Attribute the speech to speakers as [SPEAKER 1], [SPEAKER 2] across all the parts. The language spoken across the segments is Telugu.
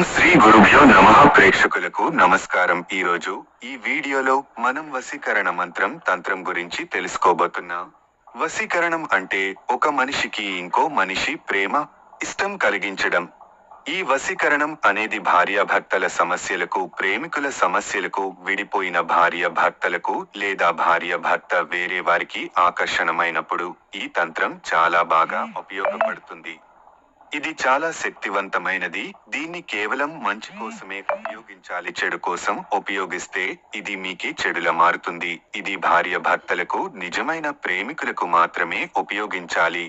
[SPEAKER 1] ఓం శ్రీ గురుభ్యో నమ. ప్రేక్షకులకు నమస్కారం. ఈ రోజు ఈ వీడియోలో మనం వసీకరణ మంత్రం తంత్రం గురించి తెలుసుకోబోతున్నాం. వసీకరణం అంటే ఒక మనిషికి ఇంకో మనిషి ప్రేమ ఇష్టం కలిగించడం. ఈ వసీకరణం అనేది భార్యాభర్తల సమస్యలకు ప్రేమికుల సమస్యలకు విడిపోయిన భార్య భర్తలకు లేదా భార్య భర్త వేరే వారికి ఆకర్షణమైనప్పుడు ఈ తంత్రం చాలా బాగా ఉపయోగపడుతుంది. ఇది చాలా శక్తివంతమైనది. దీన్ని కేవలం మంచి కోసమే ఉపయోగించాలి. చెడు కోసం ఉపయోగిస్తే ఇది మీకే చెడుల మారుతుంది. ఇది భార్య భర్తలకు నిజమైన ప్రేమికులకు మాత్రమే ఉపయోగించాలి.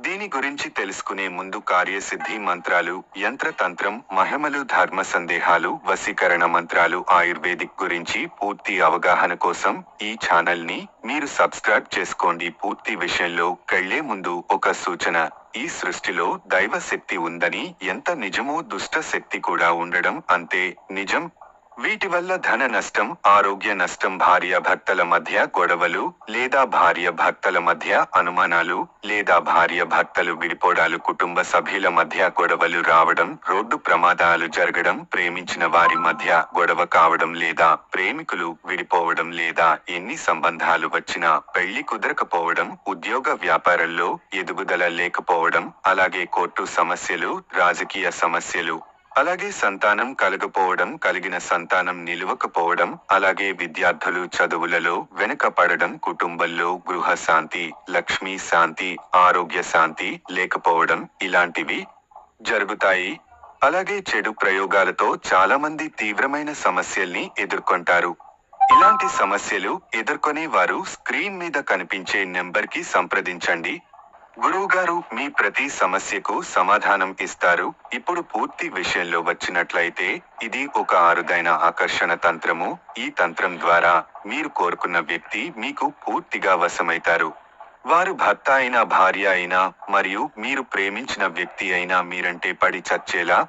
[SPEAKER 1] దీని గురించి తెలుసుకునే ముందు కార్యసిద్ధి మంత్రాలు యంత్రతంత్రం మహిమలు ధర్మ సందేహాలు వశీకరణ మంత్రాలు ఆయుర్వేదిక్ గురించి పూర్తి అవగాహన కోసం ఈ ఛానల్ని మీరు సబ్స్క్రైబ్ చేసుకోండి. పూర్తి విషయంలో కళ్ళే ముందు ఒక సూచన. ఈ సృష్టిలో దైవ శక్తి ఉందని ఎంత నిజమో దుష్ట శక్తి కూడా ఉండడం అంతే. నిజం వీటి వల్ల ధన నష్టం ఆరోగ్య నష్టం భార్య భర్తల మధ్య గొడవలు లేదా భార్య భర్తల మధ్య అనుమానాలు లేదా భార్య భర్తలు విడిపోవడాలు కుటుంబ సభ్యుల మధ్య గొడవలు రావడం రోడ్డు ప్రమాదాలు జరగడం ప్రేమించిన వారి మధ్య గొడవ కావడం లేదా ప్రేమికులు విడిపోవడం లేదా ఎన్ని సంబంధాలు వచ్చినా పెళ్ళి కుదరకపోవడం ఉద్యోగ వ్యాపారంలో ఎదుగుదల లేకపోవడం అలాగే కోర్టు సమస్యలు రాజకీయ సమస్యలు అలాగే సంతానం కలగపోవడం కలిగిన సంతానం నిలువకపోవడం అలాగే విద్యార్థులు చదువులలో వెనుకపడడం కుటుంబంలో గృహ శాంతి లక్ష్మీ శాంతి ఆరోగ్య శాంతి లేకపోవడం ఇలాంటివి జరుగుతాయి. అలాగే చెడు ప్రయోగాలతో చాలా మంది తీవ్రమైన సమస్యల్ని ఎదుర్కొంటారు. ఇలాంటి సమస్యలు ఎదుర్కొనే వారు స్క్రీన్ మీద కనిపించే నెంబర్కి సంప్రదించండి. గురువుగారు మీ ప్రతి సమస్యకు సమాధానం ఇస్తారు. ఇప్పుడు పూర్తి విషయంలో వచ్చినట్లయితే ఇది ఒక అరుదైన ఆకర్షణ తంత్రము. ఈ తంత్రం ద్వారా మీరు కోరుకున్న వ్యక్తి మీకు పూర్తిగా వశమైతారు. వారు భర్త అయినా భార్య అయినా మరియు మీరు ప్రేమించిన వ్యక్తి అయినా మీరంటే పడి చచ్చేలా